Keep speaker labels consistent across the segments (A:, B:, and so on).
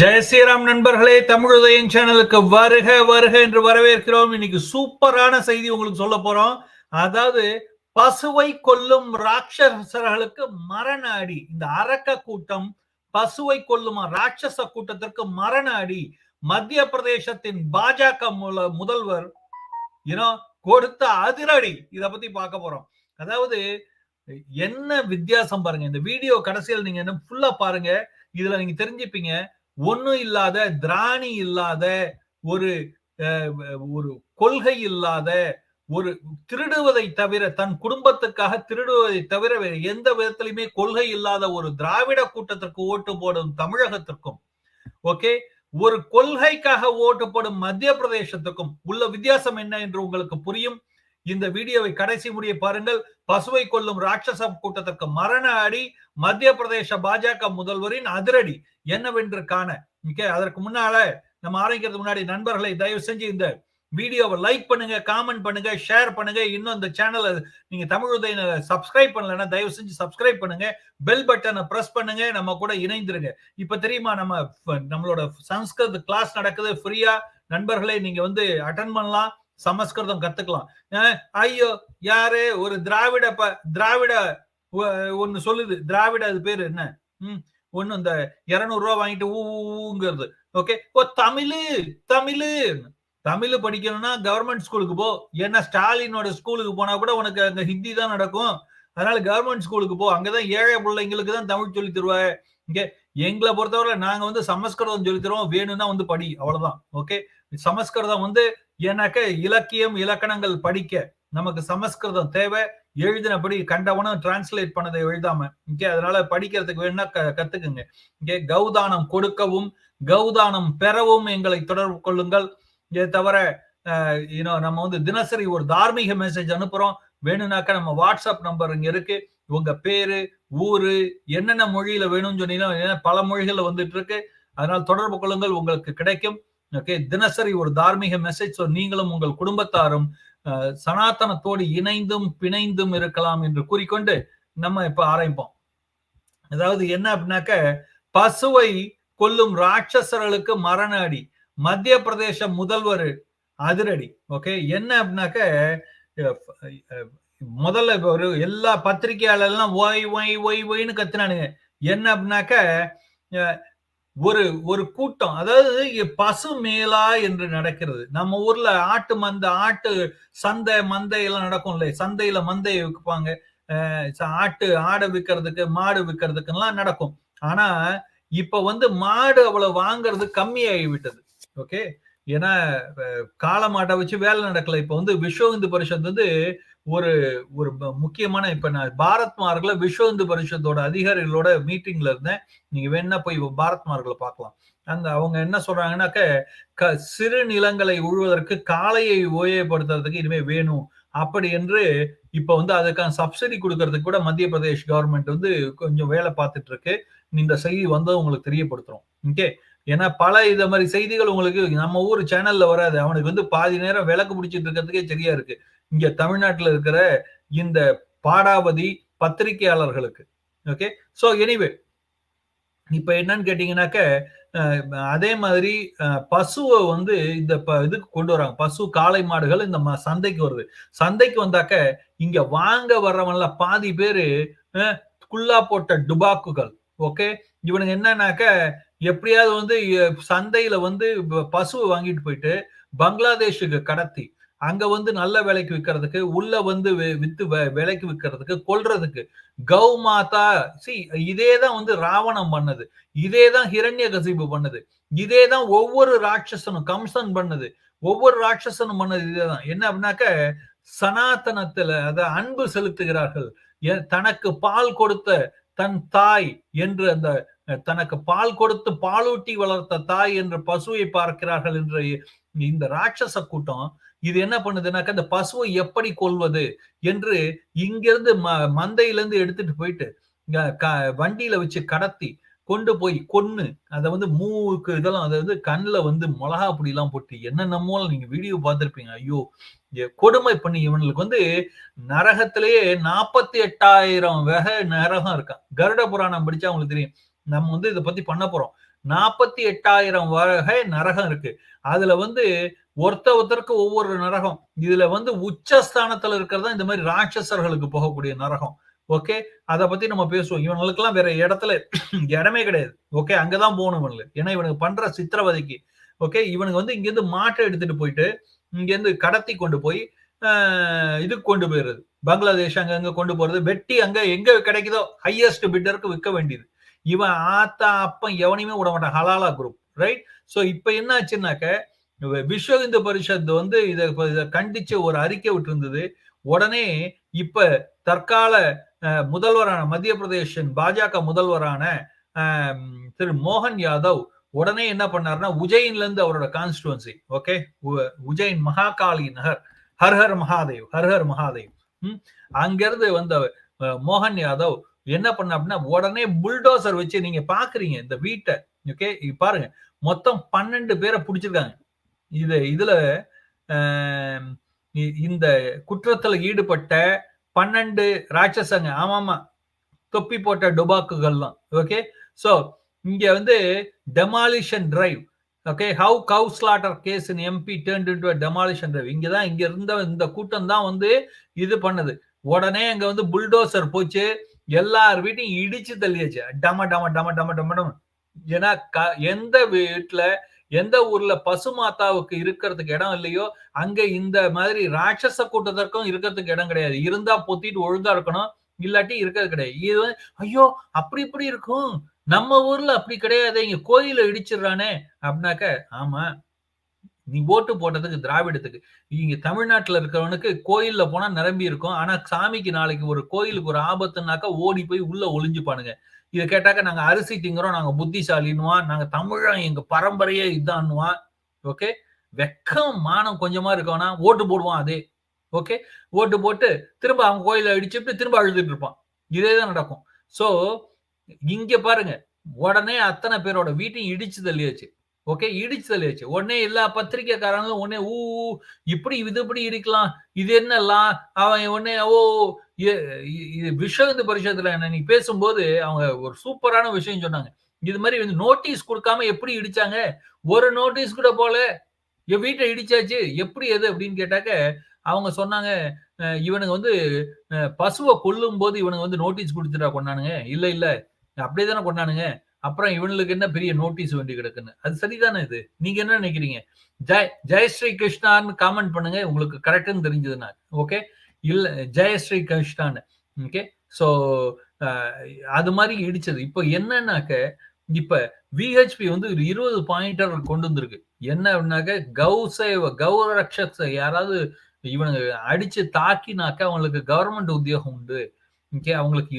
A: ஜெய ஸ்ரீராம் நண்பர்களே தமிழுதயம் சேனலுக்கு வருக வருக என்று வரவேற்கிறோம். இன்னைக்கு சூப்பரான செய்தி உங்களுக்கு சொல்ல போறோம். அதாவது பசுவை கொல்லும் ராட்சசர்களுக்கு மரண அடி. இந்த அரக்க கூட்டம் பசுவை கொல்லும் ராட்சச கூட்டத்திற்கு மரண அடி. மத்திய பிரதேசத்தின் பாஜக முதல்வர் யூனோ கொடுத்த அதிரடி. இத பத்தி பார்க்க போறோம். அதாவது என்ன வித்தியாசம் பாருங்க. இந்த வீடியோ கடைசியில் நீங்க என்ன ஃபுல்லா பாருங்க. இதுல நீங்க தெரிஞ்சுப்பீங்க. ஒன்றும் இல்லாத திராணி இல்லாத ஒரு அஹ், ஒரு கொள்கை இல்லாத ஒரு திருடுவதை தவிர தன் குடும்பத்துக்காக திருடுவதை தவிர எந்த விதத்திலுமே கொள்கை இல்லாத ஒரு திராவிட கூட்டத்திற்கு ஓட்டு போடும் தமிழகத்திற்கும் ஓகே? ஒரு கொள்கைக்காக ஓட்டு போடும் மத்திய பிரதேசத்துக்கும் உள்ள வித்தியாசம் என்ன என்று உங்களுக்கு புரியும்? இந்த வீடியோவை கடைசி முடிய பாருங்கள். பசுவை கொல்லும் ராட்சச கூட்டத்திற்கு மரண அடி மத்திய பிரதேச பாஜக முதல்வரின் அதிரடி என்னவென்று காண. ஓகே அதற்கு முன்னால நம்ம ஆரம்பிக்கிறது முன்னாடி நண்பர்களை தயவு செஞ்சு இந்த வீடியோவை லைக் பண்ணுங்க காமெண்ட் பண்ணுங்க ஷேர் பண்ணுங்க. இன்னும் இந்த சேனலை நீங்க தமிழ் உதயனை சப்ஸ்கிரைப் பண்ணலன்னா தயவு செஞ்சு சப்ஸ்கிரைப் பண்ணுங்க. பெல் பட்டனை பிரஸ் பண்ணுங்க. நம்ம கூட இணைந்துருங்க. இப்ப தெரியுமா நம்ம நம்மளோட சம்ஸ்கிருத கிளாஸ் நடக்குது. ஃப்ரீயா நண்பர்களே நீங்க வந்து அட்டன் பண்ணலாம். சமஸ்கிருதம் கத்துக்கலாம். ஐயோ யாரு ஒரு திராவிட ப திராவிட ஒ- சொல்லுது. திராவிட அது பேரு என்ன? ம் ஒண்ணு இந்த இருநூறு ரூபா வாங்கிட்டு ஊங்கிறது. ஓகே? ஓ தமிழு தமிழு. தமிழ் படிக்கணும்னா கவர்மெண்ட் ஸ்கூலுக்கு போ. ஏன்னா ஸ்டாலினோட ஸ்கூலுக்கு போனா கூட உனக்கு அங்க ஹிந்தி தான் நடக்கும். அதனால கவர்மெண்ட் ஸ்கூலுக்கு போ. அங்கதான் ஏழை பிள்ளைங்களுக்கு தான் தமிழ் சொல்லி தருவாங்க இங்கே எங்களை பொறுத்தவரை நாங்க வந்து சமஸ்கிருதம் சொல்லி தருவோம். வேணும்னா வந்து படி. அவ்வளவுதான். ஓகே சமஸ்கிருதம் வந்து ஏன்னாக்க இலக்கியம் இலக்கணங்கள் படிக்க நமக்கு சமஸ்கிருதம் தேவை. எழுதினபடி கண்டவனும் டிரான்ஸ்லேட் பண்ணதை எழுதாம. இங்கே அதனால படிக்கிறதுக்கு வேணும்னா க- கத்துக்குங்க. இங்கே கௌதானம் கொடுக்கவும் கௌதானம் பெறவும் எங்களை தொடர்பு கொள்ளுங்கள். இதை தவிர நம்ம வந்து தினசரி ஒரு தார்மீக மெசேஜ் அனுப்புறோம். வேணும்னாக்கா நம்ம வாட்ஸ்அப் நம்பர் இங்க இருக்கு. உங்க பேரு ஊரு என்னென்ன மொழியில வேணும்னு சொன்னீங்கன்னா பல மொழிகள்ல வந்துட்டு இருக்கு. அதனால் தொடர்பு கொள்ளுங்கள் உங்களுக்கு கிடைக்கும். ஓகே தினசரி ஒரு தார்மீக மெசேஜ் நீங்களும் உங்கள் குடும்பத்தாரும் அஹ், சனாதனத்தோடு இணைந்தும் பிணைந்தும் இருக்கலாம் என்று கூறிக்கொண்டு நம்ம இப்ப ஆரம்பிப்போம். அதாவது என்ன அப்படின்னாக்க பசுவை கொல்லும் ராட்சசர்களுக்கு மரண அடி. மத்திய பிரதேச முதல்வர் அதிரடி. ஓகே என்ன அப்படின்னாக்க முதல்ல ஒரு எல்லா பத்திரிகையாளர்லாம் ஒய் ஒய் ஒய் ஒய்னு கத்துனானுங்க. என்ன அப்படின்னாக்க அஹ், ஒரு ஒரு கூட்டம் அதாவது பசு மேலா என்று நடக்கிறது. நம்ம ஊர்ல ஆட்டு மந்த ஆட்டு சந்தை மந்தை எல்லாம் நடக்கும் இல்லையா சந்தையில மந்தையை விற்பாங்க ச- ஆட்டு ஆடை விற்கிறதுக்கு மாடு விற்கிறதுக்குலாம் நடக்கும். ஆனா இப்ப வந்து மாடு அவ்வளவு வாங்குறது கம்மியாகி விட்டது ஓகே? ஏன்னா அஹ், காளை மாட்டை வச்சு வேலை நடக்கல. இப்ப வந்து விஸ்வ இந்து பரிஷத் வந்து ஒரு ஒரு முக்கியமான இப்ப நான் பாரத் மார்க்ல விஸ்வ இந்து பரிஷத்தோட அதிகாரிகளோட மீட்டிங்ல இருந்தேன். நீங்க வேணா போய் பாரத் மார்க்ல பார்க்கலாம். அந்த அவங்க என்ன சொல்றாங்கன்னாக்க க- சிறு நிலங்களை உழுவதற்கு காளையை ஓயப்படுத்துறதுக்கு இனிமே வேணும். அப்படி என்று இப்ப வந்து அதுக்கான சப்சிடி கொடுக்கறதுக்கு கூட மத்திய பிரதேஷ் கவர்மெண்ட் வந்து கொஞ்சம் வேலை பார்த்துட்டு இருக்கு. இந்த செய்தி வந்து உங்களுக்கு தெரியப்படுத்துறோம். ஓகே ஏன்னா பல இத மாதிரி செய்திகள் உங்களுக்கு நம்ம ஊர் சேனல்ல வராது. அவனுக்கு வந்து பாதி நேரம் விளக்கு பிடிச்சிட்டு இருக்கிறதுக்கே சரியா இருக்கு. இங்க தமிழ்நாட்டுல இருக்கிற இந்த பாடாபதி பத்திரிகையாளர்களுக்கு. ஓகே? சோ எனிவே இப்ப என்னன்னு கேட்டீங்கன்னாக்க அதே மாதிரி பசுவை வந்து இந்த ப- இதுக்கு கொண்டு வராங்க. பசு காளை மாடுகள் இந்த சந்தைக்கு வருது. சந்தைக்கு வந்தாக்க இங்க வாங்க வர்றவன்ல பாதி பேரு குல்லா போட்ட டுபாக்குகள். ஓகே? இவனுக்கு என்னன்னாக்க எப்படியாவது வந்து சந்தையில வந்து ப- பசுவை வாங்கிட்டு போயிட்டு பங்களாதேஷுக்கு கடத்தி அங்க வந்து நல்ல விலைக்கு விற்கிறதுக்கு உள்ள வந்து வித்து வ- விலைக்கு விற்கிறதுக்கு கொல்றதுக்கு கௌ மாதா சி இதே தான் வந்து ராவணம் பண்ணது. இதே தான் ஹிரண்ய கசிபு பண்ணது. இதே தான் ஒவ்வொரு ராட்சசனும் கம்சன் பண்ணது. ஒவ்வொரு ராட்சசனும் பண்ணது இதே தான் என்ன அப்படின்னாக்க சனாதனத்துல அதை அன்பு செலுத்துகிறார்கள். தனக்கு பால் கொடுத்த தன் தாய் என்று அந்த தனக்கு பால் கொடுத்து பாலூட்டி வளர்த்த தாய் என்று பசுவை பார்க்கிறார்கள் என்ற இந்த ராட்சச கூட்டம் இது என்ன பண்ணுதுனாக்க அந்த பசுவை எப்படி கொள்வது என்று இங்கிருந்து ம மந்தையிலிருந்து எடுத்துட்டு போயிட்டு க- வண்டியில வச்சு கடத்தி கொண்டு போய் கொன்னு அதை வந்து மூக்கு இதெல்லாம் அதை வந்து கண்ணுல வந்து மிளகா பொடி எல்லாம் போட்டு என்னென்னமோ நீங்க வீடியோ பார்த்துருப்பீங்க ஐயோ கொடுமை பண்ணி இவனுக்கு வந்து நரகத்திலேயே நாற்பத்தி எட்டாயிரம் வகை நரகம் இருக்கான் கருட புராணம் படிச்சா உங்களுக்கு தெரியும். நம்ம வந்து இதை பத்தி பண்ண போறோம். நாற்பத்தி எட்டாயிரம் வகை நரகம் இருக்கு. அதுல வந்து ஒருத்த ஒருத்தருக்கு ஒவ்வொரு நரகம். இதுல வந்து உச்சஸ்தானத்துல இருக்கிறதா இந்த மாதிரி ராட்சசர்களுக்கு போகக்கூடிய நரகம். ஓகே? அதை பத்தி நம்ம பேசுவோம். இவங்களுக்கு வேற இடத்துல இடமே கிடையாது. ஓகே? அங்கதான் போகணும் இவனுக்கு ஏன்னா இவனுக்கு பண்ற சித்திரவதைக்கு. ஓகே? இவனுக்கு வந்து இங்கேருந்து மாட்டை எடுத்துட்டு போயிட்டு இங்கேருந்து கடத்தி கொண்டு போய் இதுக்கு கொண்டு போயிடுறது. பங்களாதேஷ் அங்க அங்க கொண்டு போறது. வெட்டி அங்க எங்க கிடைக்குதோ ஹையஸ்ட் பிட்டருக்கு விற்க வேண்டியது. இவன் ஆத்தா அப்பன் எவனையுமே விட மாட்டான். ஹலாலா குரூப் ரைட் ஸோ இப்ப என்ன ஆச்சுன்னாக்க விஸ்வ இந்து பரிஷத் வந்து இதை கண்டிச்சு ஒரு அறிக்கை விட்டுருந்தது. உடனே இப்ப தற்கால முதல்வரான மத்திய பிரதேஷின் பாஜக முதல்வரான திரு மோகன் யாதவ் உடனே என்ன பண்ணாருன்னா உஜயின்ல இருந்து அவரோட கான்ஸ்டுவன்சி ஓகே உஜயின் மகாகாளி நகர் ஹர்ஹர் மகாதேவ் ஹர்ஹர் மகாதேவ் அங்கிருந்து வந்த மோகன் யாதவ் என்ன பண்ண அப்படின்னா உடனே புல்டோசர் வச்சு நீங்க பாக்குறீங்க இந்த வீட்டை. ஓகே பாருங்க. மொத்தம் பன்னெண்டு பேரை பிடிச்சிருக்காங்க. இது இதுல இந்த குற்றத்துல ஈடுபட்ட பன்னெண்டு ராட்சசங்க ஆமாமா தொப்பி போட்ட டுபாக்குகள்லாம். ஓகே ஸோ இங்க வந்து demolition drive okay how cow slaughter case in MP turn to demolition drive இங்கதான் இங்க இருந்த இந்த கூட்டம் தான் வந்து இது பண்ணுது. உடனே அங்க வந்து புல்டோசர் போச்சு. எல்லார் வீட்டையும் இடிச்சு தள்ளியாச்சு. டம டம டம டம டம டம. ஏன்னா எந்த வீட்டுல எந்த ஊர்ல பசு மாதாவுக்கு இருக்கிறதுக்கு இடம் இல்லையோ அங்க இந்த மாதிரி ராட்சச கூட்டத்திற்கும் இருக்கிறதுக்கு இடம் கிடையாது. இருந்தா பொத்திட்டு ஒழுங்கா இருக்கணும் இல்லாட்டி இருக்கிறது கிடையாது. இது ஐயோ அப்படி இப்படி இருக்கும். நம்ம ஊர்ல அப்படி கிடையாது இங்க கோயில இடிச்சிடுறானே அப்படின்னாக்க ஆமா நீ ஓட்டு போட்டதுக்கு திராவிடத்துக்கு. இங்க தமிழ்நாட்டுல இருக்கிறவனுக்கு கோயில்ல போனா நிரம்பி இருக்கும். ஆனா சாமிக்கு நாளைக்கு ஒரு கோயிலுக்கு ஒரு ஆபத்துனாக்கா ஓடி போய் உள்ள ஒளிஞ்சுப்பானுங்க. இதை கேட்டாக்க நாங்க அரிசி திங்குறோம் நாங்க புத்திசாலின்னுவான் நாங்க தமிழன் எங்க பரம்பரையே இதான்னுவான் ஓகே? வெக்கம் மானம் கொஞ்சமா இருக்கவனா ஓட்டு போடுவான் அதே. ஓகே? ஓட்டு போட்டு திரும்ப அவங்க கோயில அடிச்சுட்டு திரும்ப அழுதுட்டு இருப்பான். இதே தான் நடக்கும். சோ இங்க பாருங்க. உடனே அத்தனை பேரோட வீட்டையும் இடிச்சு தள்ளியாச்சு. ஓகே இடிச்சு தள்ளியாச்சு. உடனே எல்லா பத்திரிகைக்காரங்களும் உடனே ஊ இப்படி இது இப்படி இருக்கலாம். இது என்னலாம் அவன் உடனே ஓ இது விஸ்வ பரிஷத்துல என்ன நீ பேசும்போது அவங்க ஒரு சூப்பரான விஷயம் சொன்னாங்க. இது மாதிரி வந்து நோட்டீஸ் கொடுக்காம எப்படி இடிச்சாங்க? ஒரு நோட்டீஸ் கூட போல. என் வீட்டை இடிச்சாச்சு. எப்படி எது அப்படின்னு கேட்டாக்க அவங்க சொன்னாங்க இவனுக்கு வந்து பசுவை கொல்லும் போது இவனுக்கு வந்து நோட்டீஸ் கொடுத்துட்டா கொண்டானுங்க இல்ல இல்ல. அப்படியே தானே கொண்டானுங்க அப்புறம் இவனுக்கு என்ன பெரிய நோட்டீஸ் வேண்டி கிடக்குன்னு? அது சரிதானே இது? நீங்க என்ன நினைக்கிறீங்க? ஜெய் ஜெயஸ்ரீ கிருஷ்ணான்னு காமெண்ட் பண்ணுங்க உங்களுக்கு கரெக்டுன்னு தெரிஞ்சதுன்னா. ஓகே இல்ல ஜெயஸ்ரீ கிருஷ்ணான்னு. ஓகே ஸோ அது மாதிரி இடிச்சது. இப்போ என்னன்னாக்க இப்ப விஹெச்பி வந்து ஒரு இருபது பாயிண்டர் கொண்டு வந்திருக்கு. என்ன அப்படின்னாக்க கௌசேவ கௌரக்ஷ யாராவது இவனுங்க அடிச்சு தாக்கினாக்க அவங்களுக்கு கவர்மெண்ட் உத்தியோகம் உண்டு. ஓகே அவங்களுக்கு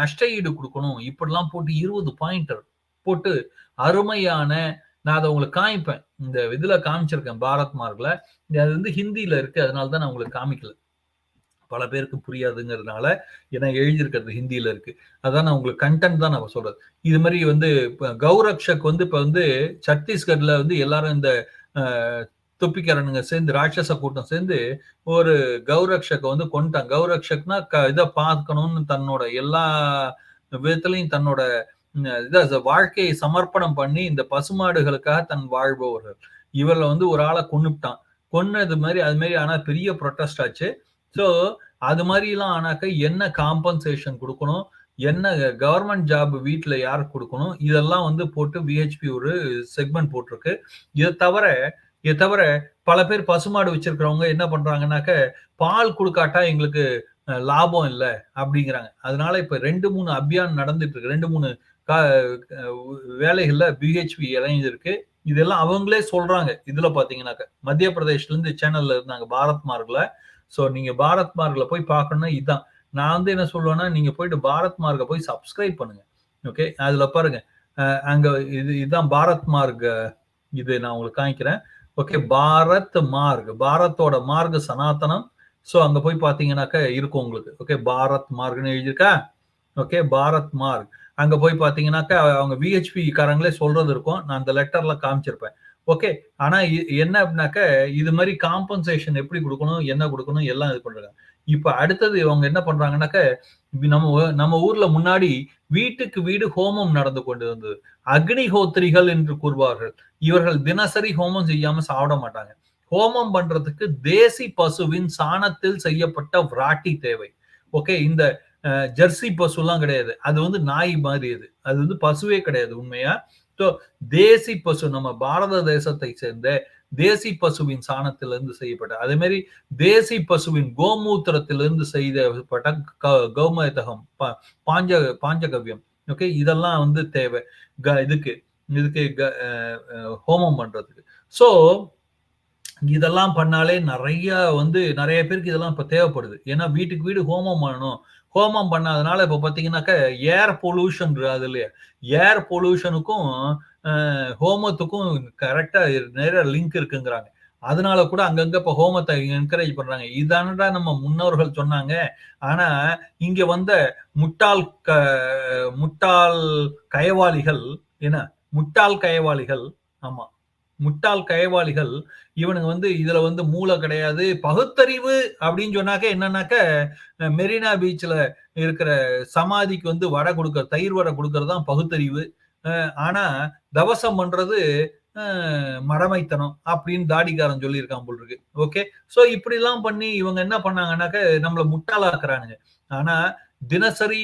A: நஷ்ட ஈடு கொடுக்கணும். இப்படிலாம் போட்டு இருபது பாயிண்டர் போட்டு அருமையான நான் அதை உங்களுக்கு காமிப்பேன். இந்த இதுல காமிச்சிருக்கேன் பாரத் மார்க்ல. அது வந்து ஹிந்தியில இருக்கு அதனால தான் நான் உங்களுக்கு காமிக்கல. பல பேருக்கு புரியாதுங்கிறதுனால ஏன்னா எழுதியிருக்கிறது ஹிந்தியில இருக்கு. அதான் நான் உங்களுக்கு கண்டென்ட் தான் நான் சொல்றது. இது மாதிரி வந்து கௌரக்ஷக் வந்து இப்ப வந்து சத்தீஸ்கர்ல வந்து எல்லாரும் இந்த துப்பிக்கரனுங்க சேர்ந்து ராட்சச கூட்டம் சேர்ந்து ஒரு கௌரக்ஷக்கை வந்து கொண்டுட்டாங்க கௌரக்ஷக்னா க இதை பார்க்கணும்னு தன்னோட எல்லா விதத்துலையும் தன்னோட இதை வாழ்க்கையை சமர்ப்பணம் பண்ணி இந்த பசுமாடுகளுக்காக தன் வாழ்பவர்கள் இவர்ல வந்து ஒரு ஆளை கொண்டுட்டான் கொன்னது மாதிரி அது மாதிரி ஆனா பெரிய ப்ரொட்டஸ்ட் ஆச்சு. ஸோ அது மாதிரிலாம் ஆனாக்க என்ன காம்பன்சேஷன் கொடுக்கணும்? என்ன கவர்மெண்ட் ஜாப் வீட்டில் யாருக்கு கொடுக்கணும்? இதெல்லாம் வந்து போட்டு விஹெச்பி ஒரு செக்மெண்ட் போட்டிருக்கு. இதை தவிர இதை தவிர பல பேர் பசுமாடு வச்சிருக்கிறவங்க என்ன பண்றாங்கன்னாக்க பால் கொடுக்காட்டா எங்களுக்கு லாபம் இல்லை அப்படிங்கிறாங்க. அதனால இப்ப ரெண்டு மூணு அபியான் நடந்துட்டு இருக்கு. ரெண்டு மூணு வேலைகள்ல பிஹெச்பி இறங்கியிருக்கு இதெல்லாம் அவங்களே சொல்றாங்க. இதுல பாத்தீங்கன்னாக்க மத்திய பிரதேஷ்ல இருந்து சேனல்ல இருந்தாங்க பாரத் மார்க்ல. ஸோ நீங்க பாரத் மார்க்ல போய் பார்க்கணும்னா இதுதான் நான் வந்து என்ன சொல்லுவேன்னா நீங்க போயிட்டு பாரத் மார்க்கை போய் சப்ஸ்கிரைப் பண்ணுங்க. ஓகே? அதுல பாருங்க. அங்க இது இதுதான் பாரத் மார்க் இது நான் உங்களுக்கு காமிக்கிறேன். Okay Bharat mark. பாரத்தோட மார்க் சனாதனம். ஸோ அங்கே போய் பார்த்தீங்கன்னாக்க இருக்கும் உங்களுக்கு. ஓகே பாரத் மார்க்னு எழுதியிருக்கா? Okay Bharat mark. அங்கே போய் பார்த்தீங்கன்னாக்கா அவங்க விஹெச்பி காரங்களே சொல்றது இருக்கும். நான் அந்த லெட்டர்ல காமிச்சிருப்பேன். ஓகே ஆனால் என்ன அப்படின்னாக்க இது மாதிரி காம்பன்சேஷன் எப்படி கொடுக்கணும் என்ன கொடுக்கணும் எல்லாம் இது பண்ணுறாங்க இப்ப அடுத்தது இவங்க என்ன பண்றாங்கன்னாக்க நம்ம நம்ம ஊர்ல முன்னாடி வீட்டுக்கு வீடு ஹோமம் நடந்து கொண்டு வந்தது அக்னிஹோத்திரிகள் என்று கூறுவார்கள். இவர்கள் தினசரி ஹோமம் செய்யாம சாப்பிட மாட்டாங்க. ஹோமம் பண்றதுக்கு தேசி பசுவின் சாணத்தில் செய்யப்பட்ட விராட்டி தேவை. ஓகே இந்த ஜெர்சி பசுலாம் கிடையாது. அது வந்து நாய் மாதிரி இது அது வந்து பசுவே கிடையாது உண்மையா? ஸோ தேசி பசு நம்ம பாரத தேசத்தை சேர்ந்த தேசி பசுவின் சாணத்திலிருந்து செய்யப்பட்ட அதே மாதிரி தேசி பசுவின் கோமூத்திரத்திலிருந்து செய்யப்பட்ட கௌமதகம் பாஞ்ச பாஞ்சகவ்யம். ஓகே இதெல்லாம் வந்து தேவை. க இதுக்கு இதுக்கு ஹோமம் பண்றதுக்கு. ஸோ இதெல்லாம் பண்ணாலே நிறைய வந்து நிறைய பேருக்கு இதெல்லாம் இப்போ தேவைப்படுது. ஏன்னா வீட்டுக்கு வீடு ஹோமம் பண்ணணும். ஹோமம் பண்ணாதனால இப்போ பார்த்தீங்கன்னாக்கா ஏர் பொல்யூஷன் அது இல்லையா? ஏர் பொல்யூஷனுக்கும் ஹோமத்துக்கும் கரெக்டா நிறைய லிங்க் இருக்குங்கிறாங்க. அதனால கூட அங்கங்க இப்ப ஹோமத்தை என்கரேஜ் பண்றாங்க. இதானடா நம்ம முன்னோர்கள் சொன்னாங்க. ஆனா இங்க வந்த முட்டாள் க முட்டாள் கயவாளிகள் என்ன? முட்டாள் கயவாளிகள் ஆமா. முட்டாள் கயவாளிகள் இவனுங்க வந்து இதுல வந்து மூளை கிடையாது. பகுத்தறிவு அப்படின்னு சொன்னாக்க என்னன்னாக்க மெரினா பீச்ல இருக்கிற சமாதிக்கு வந்து வடை கொடுக்கற தயிர் வடை கொடுக்கறது தான் பகுத்தறிவு. ஆனா தவசம் பண்றது மடமைத்தனம் அப்படின்னு தாடிக்காரன் சொல்லியிருக்கான் போல் இருக்கு. ஓகே? சோ இப்படி எல்லாம் பண்ணி இவங்க என்ன பண்ணாங்கன்னாக்க நம்மள முட்டாளாக்குறானுங்க. ஆனா தினசரி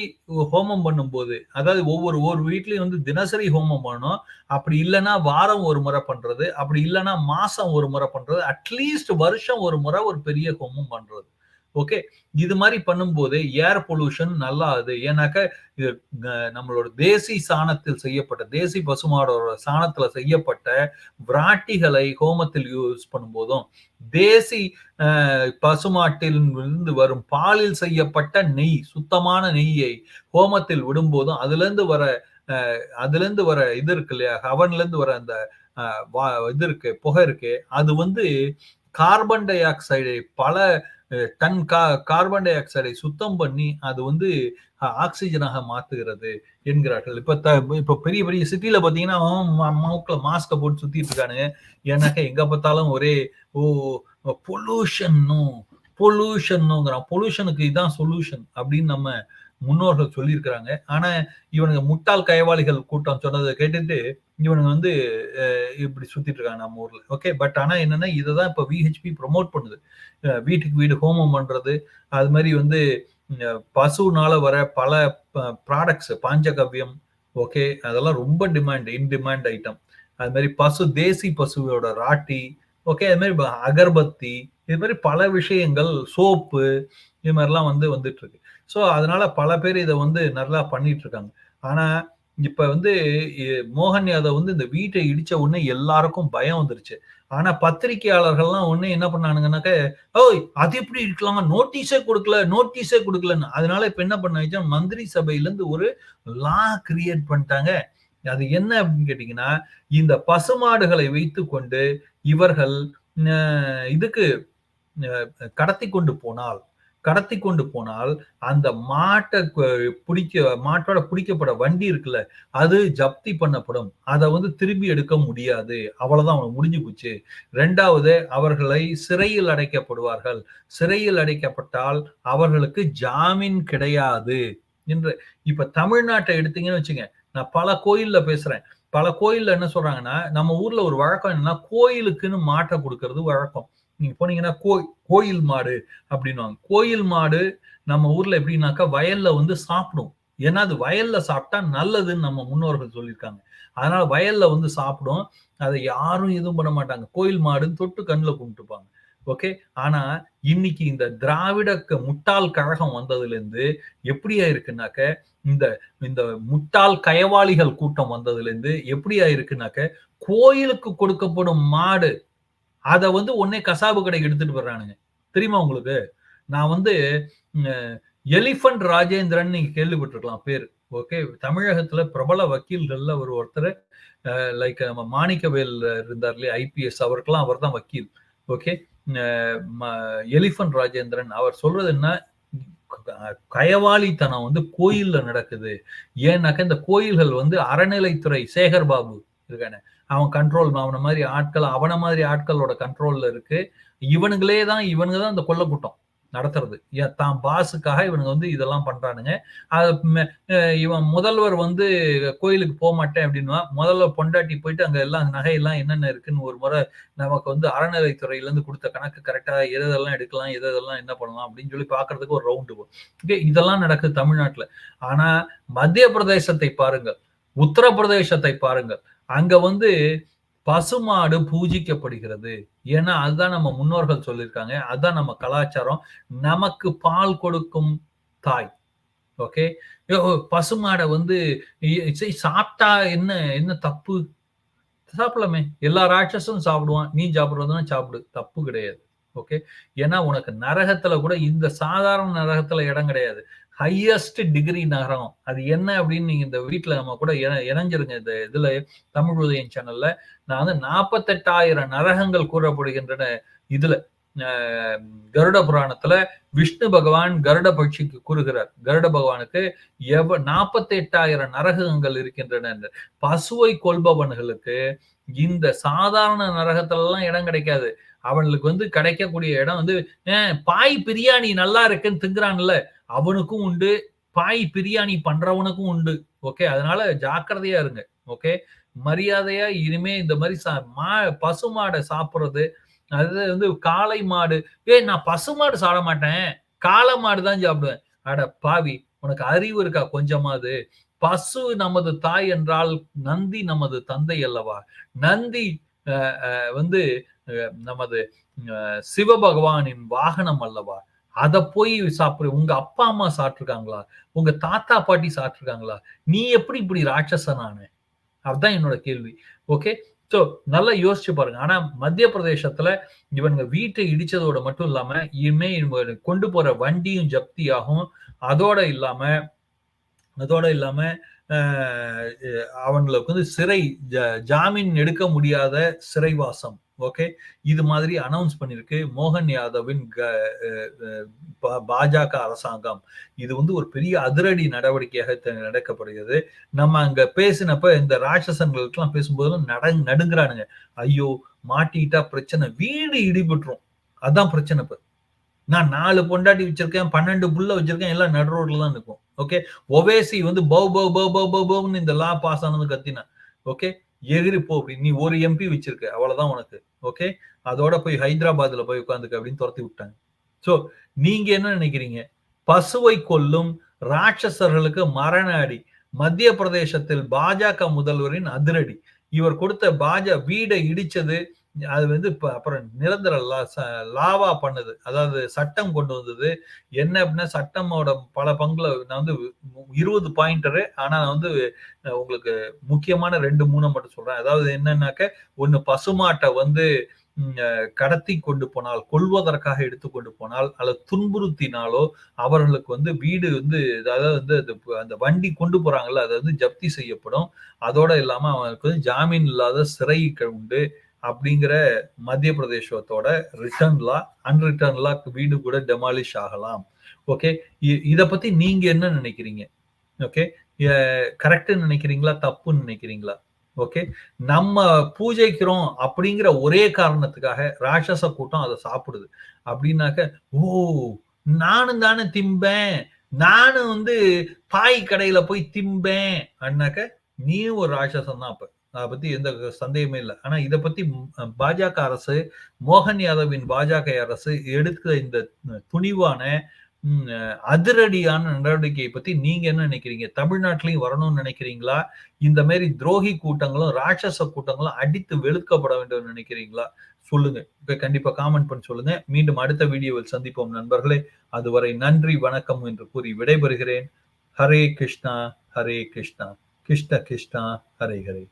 A: ஹோமம் பண்ணும்போது அதாவது ஒவ்வொரு ஒரு வீட்லயும் வந்து தினசரி ஹோமம் பண்ணணும். அப்படி இல்லைன்னா வாரம் ஒரு முறை பண்றது. அப்படி இல்லைன்னா மாசம் ஒரு முறை பண்றது. அட்லீஸ்ட் வருஷம் ஒரு முறை ஒரு பெரிய ஹோமம் பண்றது. ஓகே இது மாதிரி பண்ணும்போது ஏர் பொல்யூஷன் நல்லா அது ஏன்னாக்க இது நம்மளோட தேசி சாணத்தில் செய்யப்பட்ட தேசி பசுமாடோட சாணத்துல செய்யப்பட்ட விராட்டிகளை ஹோமத்தில் யூஸ் பண்ணும்போதும் தேசி பசுமாட்டில் இருந்து வரும் பாலில் செய்யப்பட்ட நெய் சுத்தமான நெய்யை ஹோமத்தில் விடும்போதும் அதுல இருந்து வர அதுல இருந்து வர இது இருக்கு இல்லையா? ஹவன்ல இருந்து வர அந்த இது இருக்கு புகை இருக்கு. அது வந்து கார்பன் டை ஆக்சைடை பல டன் கா கார்பன் டை ஆக்சைடை சுத்தம் பண்ணி அது வந்து ஆக்சிஜனாக மாத்துகிறது என்கிறார்கள். இப்ப த இப்ப பெரிய பெரிய சிட்டில பாத்தீங்கன்னா மூக்கில் மாஸ்க போட்டு சுத்திட்டு இருக்கானுங்க. ஏன்னாக்கா எங்க பார்த்தாலும் ஒரே ஓ பொல்யூஷன்னும் பொல்யூஷன்னுங்கிறான் பொல்யூஷனுக்கு இதான் சொல்யூஷன் அப்படின்னு நம்ம முன்னோர்கள் சொல்லியிருக்கிறாங்க. ஆனா இவனுங்க முட்டாள் கயவாளிகள் கூட்டம் சொன்னதை கேட்டுட்டு இவனுங்க வந்து இப்படி சுத்திட்டு இருக்காங்க நம்ம ஊர்ல. ஓகே பட் ஆனா என்னன்னா இதைதான் இப்ப விஹெச்பி ப்ரொமோட் பண்ணுது. வீட்டுக்கு வீடு ஹோமம் பண்றது. அது மாதிரி வந்து பசுனால வர பல ப்ராடக்ட்ஸ் பாஞ்சகவ்யம் ஓகே அதெல்லாம் ரொம்ப டிமாண்ட் இன் டிமாண்ட் ஐட்டம் அது மாதிரி பசு தேசி பசுவோட ராட்டி ஓகே அது மாதிரி அகர்பத்தி இது மாதிரி பல விஷயங்கள் சோப்பு இது மாதிரிலாம் வந்து வந்துட்டு இருக்கு. ஸோ அதனால பல பேர் இதை வந்து நல்லா பண்ணிட்டு இருக்காங்க ஆனா இப்ப வந்து மோகன் யாதவ் வந்து இந்த வீட்டை இடிச்ச உடனே எல்லாருக்கும் பயம் வந்துருச்சு. ஆனா பத்திரிகையாளர்கள்லாம் ஒண்ணு என்ன பண்ணானுங்கன்னாக்க ஓய் அது எப்படி இருக்கலாமா? நோட்டீஸே கொடுக்கல நோட்டீஸே கொடுக்கலன்னு. அதனால இப்ப என்ன பண்ண மந்திரி சபையில இருந்து ஒரு லா கிரியேட் பண்ணிட்டாங்க. அது என்ன அப்படின்னு கேட்டீங்கன்னா இந்த பசுமாடுகளை வைத்து கொண்டு இவர்கள் இதுக்கு கடத்தி கொண்டு போனால் கடத்தி கொண்டு போனால் அந்த மாட்டை பிடிக்க மாட்டோட பிடிக்கப்பட வண்டி இருக்குல்ல அது ஜப்தி பண்ணப்படும். அதை வந்து திரும்பி எடுக்க முடியாது. அவ்வளவுதான் அவனுக்கு முடிஞ்சு போச்சு. ரெண்டாவது அவர்களை சிறையில் அடைக்கப்படுவார்கள். சிறையில் அடைக்கப்பட்டால் அவர்களுக்கு ஜாமீன் கிடையாது. என்று இப்ப தமிழ்நாட்டை எடுத்தீங்கன்னு வச்சுங்க நான் பல கோயில்ல பேசுறேன். பல கோயில்ல என்ன சொல்றாங்கன்னா நம்ம ஊர்ல ஒரு வழக்கம் என்னன்னா கோயிலுக்குன்னு மாட்டை கொடுக்கறது வழக்கம். நீங்க போனீங்கன்னா கோ கோயில் மாடு அப்படின்வாங்க கோயில் மாடு நம்ம ஊர்ல எப்படின்னாக்கா வயல்ல வந்து சாப்பிடும். ஏன்னா அது வயல்ல சாப்பிட்டா நல்லதுன்னு நம்ம முன்னோர்கள் சொல்லியிருக்காங்க. அதனால வயல்ல வந்து சாப்பிடும். அதை யாரும் எதுவும் பண்ண மாட்டாங்க. கோயில் மாடுன்னு தொட்டு கண்ணில் கும்பிட்டுப்பாங்க. ஓகே? ஆனா இன்னைக்கு இந்த திராவிட முட்டாள் கழகம் வந்ததுல இருந்து எப்படியா இருக்குனாக்க இந்த இந்த முட்டாள் கயவாளிகள் கூட்டம் வந்ததுல இருந்து எப்படியா இருக்குனாக்க கோயிலுக்கு கொடுக்கப்படும் மாடு அதை வந்து உடனே கசாபு கடைக்கு எடுத்துட்டு வர்றானுங்க தெரியுமா உங்களுக்கு? நான் வந்து எலிஃபண்ட் ராஜேந்திரன் நீங்க கேள்விப்பட்டிருக்கலாம் பேர். ஓகே? தமிழகத்துல பிரபல வக்கீல்கள்ல ஒரு ஒருத்தர் லைக் நம்ம மாணிக்கவேல் இருந்தார் இல்லையா ஐபிஎஸ் அவருக்கெல்லாம் அவர் தான் வக்கீல். ஓகே? எலிஃபண்ட் ராஜேந்திரன். அவர் சொல்றது என்ன? கயவாளித்தனம் வந்து கோயில்ல நடக்குது. ஏன்னாக்க இந்த கோயில்கள் வந்து அறநிலைத்துறை சேகர் பாபு இருக்கானே? அவன் கண்ட்ரோல் அவனை மாதிரி ஆட்கள் அவனை மாதிரி ஆட்களோட கண்ட்ரோல்ல இருக்கு. இவனுங்களே தான் இவனுங்க தான் இந்த கொல்ல கூட்டம் நடத்துறது தான் பாஸுக்காக இவனுங்க வந்து இதெல்லாம் பண்றானுங்க. இவன் முதல்வர் வந்து கோயிலுக்கு போக மாட்டேன் அப்படின்னா முதல்ல பொண்டாட்டி போயிட்டு அங்க எல்லாம் நகையெல்லாம் என்னென்ன இருக்குன்னு ஒரு முறை நமக்கு வந்து அறநிலைத்துறையில இருந்து கொடுத்த கணக்கு கரெக்டா எதெல்லாம் எடுக்கலாம் எதெல்லாம் என்ன பண்ணலாம் அப்படின்னு சொல்லி பாக்குறதுக்கு ஒரு ரவுண்டு ஓகே இதெல்லாம் நடக்குது தமிழ்நாட்டுல. ஆனா மத்திய பிரதேசத்தை பாருங்கள் உத்தரப்பிரதேசத்தை பாருங்கள். அங்க வந்து பசுமாடு பூஜிக்கப்படுகிறது. ஏன்னா அதுதான் நம்ம முன்னோர்கள் சொல்லியிருக்காங்க. அதுதான் நம்ம கலாச்சாரம். நமக்கு பால் கொடுக்கும் தாய். ஓகே? பசுமாடை வந்து சாப்பிட்டா என்ன என்ன தப்பு? சாப்பிடலாமே. எல்லா ராட்சஸும் சாப்பிடுவான். நீ சாப்பிடுறதுனா சாப்பிடு. தப்பு கிடையாது. ஓகே? ஏன்னா உனக்கு நரகத்துல கூட இந்த சாதாரண நரகத்துல இடம் கிடையாது. ஹையஸ்ட் டிகிரி நகரம். அது என்ன அப்படின்னு நீங்க இந்த வீட்டுல நம்ம கூட இணைஞ்சிருங்க. இந்த இதுல தமிழ் உதயம் சேனல்ல நான் வந்து நாற்பத்தெட்டாயிரம் நரகங்கள் கூறப்படுகின்றன. இதுல கருட புராணத்துல விஷ்ணு பகவான் கருட பட்சிக்கு கூறுகிறார். கருட பகவானுக்கு எவ நாற்பத்தி எட்டாயிரம் நரகங்கள் இருக்கின்றன. பசுவை கொள்பவன்களுக்கு இந்த சாதாரண நரகத்துல எல்லாம் இடம் கிடைக்காது. அவனுக்கு வந்து கிடைக்கக்கூடிய இடம் வந்து பாய் பிரியாணி நல்லா இருக்குன்னு திங்குறான்ல. அவனுக்கும் உண்டு பாய் பிரியாணி பண்றவனுக்கும் உண்டு. ஓகே அதனால ஜாக்கிரதையா இருங்க. ஓகே மரியாதையா இனிமே இந்த மாதிரி சா மா பசு மாடை சாப்பிடுறது அது வந்து காளை மாடு. ஏ நான் பசு மாடு சாப்பிட மாட்டேன். காளை மாடு தான் சாப்பிடுவேன். அட பாவி உனக்கு அறிவு இருக்கா கொஞ்சமாவது பசு நமது தாய் என்றால் நந்தி நமது தந்தை அல்லவா? நந்தி வந்து நமது சிவபகவானின் வாகனம் அல்லவா? அதை போய் சாப்பிடு. உங்க அப்பா அம்மா சாப்பிட்டுருக்காங்களா? உங்க தாத்தா பாட்டி சாப்பிட்டுருக்காங்களா? நீ எப்படி இப்படி ராட்சசன் ராட்சசனான? அதுதான் என்னோட கேள்வி. ஓகே ஸோ நல்லா யோசிச்சு பாருங்க. ஆனா மத்திய பிரதேசத்துல இவனுங்க வீட்டை இடிச்சதோட மட்டும் இல்லாம இனிமே கொண்டு போற வண்டியும் ஜப்தி ஆகும் அதோட இல்லாம அதோட இல்லாம அவங்களுக்கு வந்து சிறை ஜாமீன் எடுக்க முடியாத சிறைவாசம். ஓகே இது மாதிரி அனௌன்ஸ் பண்ணியிருக்கு மோகன் யாதவின் பாஜக அரசாங்கம். இது வந்து ஒரு பெரிய அதிரடி நடவடிக்கையாக நடக்கப்படுகிறது. நம்ம அங்க பேசினப்ப இந்த ராட்சசன்களுக்கெல்லாம் பேசும்போது பேசும்போதெல்லாம் நட நடுங்கிறானுங்க. ஐயோ மாட்டிக்கிட்டா பிரச்சனை வீடு இடிபட்டுரும். அதான் பிரச்சனை இப்போ. நான் நாலு பொண்டாட்டி வச்சிருக்கேன் பன்னெண்டு புள்ள வச்சிருக்கேன் எல்லாம் நடு ரோட்ல தான் இருக்கும். ஓகே ஒவேசி வந்து பௌ பவ் பவ் பவ் பவ் பவ்னு இந்த லா பாஸ் ஆனது கத்தினா ஓகே எகிரி போ நீ ஒரு எம்பி வச்சிருக்க அவ்வளவுதான் உனக்கு. ஓகே அதோட போய் ஹைதராபாத்ல போய் உட்காந்துக்க அப்படின்னு துரத்தி விட்டாங்க. சோ நீங்க என்ன நினைக்கிறீங்க? பசுவை கொல்லும் ராட்சசர்களுக்கு மரண அடி. மத்திய பிரதேசத்தில் பாஜக முதல்வரின் அதிரடி. இவர் கொடுத்த பாஜ வீடை இடிச்சது அது வந்து இப்போ அப்புறம் நிரந்தர லா லாவா பண்ணுது. அதாவது சட்டம் கொண்டு வந்தது. என்ன அப்படின்னா சட்டமோட பல பங்குல நான் வந்து இருபது பாயிண்டரு. ஆனால் நான் வந்து உங்களுக்கு முக்கியமான ரெண்டு மூணு மட்டும் சொல்றேன். அதாவது என்னன்னாக்க ஒன்று பசுமாட்டை வந்து கடத்தி கொண்டு போனால் கொள்வதற்காக எடுத்து கொண்டு போனால் அல்லது துன்புறுத்தினாலோ அவர்களுக்கு வந்து வீடு வந்து அதாவது வந்து அந்த வண்டி கொண்டு போறாங்கல்ல அது வந்து ஜப்தி செய்யப்படும். அதோட இல்லாம அவனுக்கு வந்து ஜாமீன் இல்லாத சிறை உண்டு. அப்படிங்கிற மத்திய பிரதேசத்தோட ரிட்டர்ன் லா அன்ரிட்டர்ன் லா வீடு கூட டெமாலிஷ் ஆகலாம். ஓகே இத பத்தி நீங்க என்ன நினைக்கிறீங்க? ஓகே கரெக்ட் நினைக்கிறீங்களா? தப்புன்னு நினைக்கிறீங்களா? ஓகே நம்ம பூஜைக்கிறோம் அப்படிங்கிற ஒரே காரணத்துக்காக ராட்சச கூட்டம் அதை சாப்பிடுது. அப்படின்னாக்க ஓ நானும் தானே திம்பேன். நானும் வந்து பாய் கடையில போய் திம்பேன். அண்ணாக்க நீயும் ஒரு ராட்சசம் தான் அப்ப. அதை பத்தி எந்த சந்தேகமே இல்லை. ஆனா இதை பத்தி பாஜக அரசு மோகன் யாதவின் பாஜக அரசு எடுத்த இந்த துணிவான அதிரடியான நடவடிக்கையை பத்தி நீங்க என்ன நினைக்கிறீங்க? தமிழ்நாட்டிலையும் வரணும்னு நினைக்கிறீங்களா? இந்த மாதிரி துரோகி கூட்டங்களும் ராட்சச கூட்டங்களும் அடித்து வெளுக்கப்பட வேண்டும் நினைக்கிறீங்களா? சொல்லுங்க. இப்ப கண்டிப்பா காமெண்ட் பண்ணி சொல்லுங்க. மீண்டும் அடுத்த வீடியோவில் சந்திப்போம் நண்பர்களே. அதுவரை நன்றி வணக்கம் என்று கூறி விடைபெறுகிறேன். ஹரே கிருஷ்ணா ஹரே கிருஷ்ணா. கிருஷ்ண கிருஷ்ணா ஹரே ஹரே.